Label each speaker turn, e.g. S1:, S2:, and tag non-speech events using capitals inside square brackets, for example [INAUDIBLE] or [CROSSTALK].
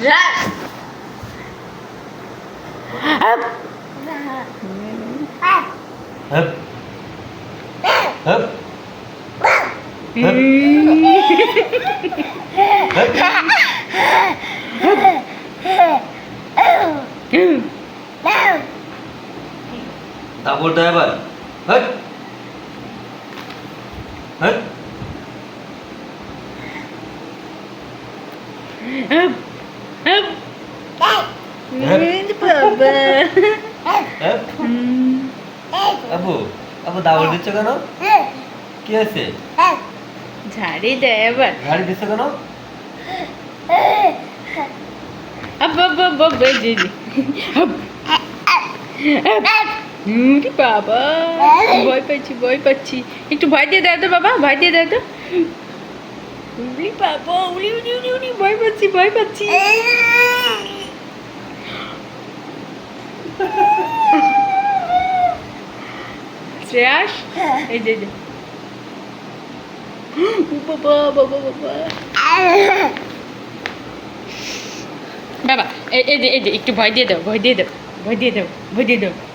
S1: Up. Up. Up. क्या
S2: बोलता है
S1: भाई
S2: हट
S1: हट আপু আপু দাবর দিচ্ছ কেন? কি আছে
S2: ঝাড়ি দেয় এবার।
S1: গাড়ি দিচ্ছ কেন?
S2: আব্বা আব্বা আব্বা। আপ। উরি বাবা? ভয় পাচ্ছি ভয় পাচ্ছি। একটু ভয় দিয়ে দাও তো বাবা ভয় দিয়ে দাও তো। উলি বাবা উলি উলি উলি উলি ভয় পাচ্ছি ভয় পাচ্ছি। শ্রেয়াস? এই যে এই যে। [GASPS] বাবা যে এই যে একটু ভয় দিয়ে দাও ভয় দিয়ে দাও ভয় দিয়ে দাও ভয় দিয়ে দাও।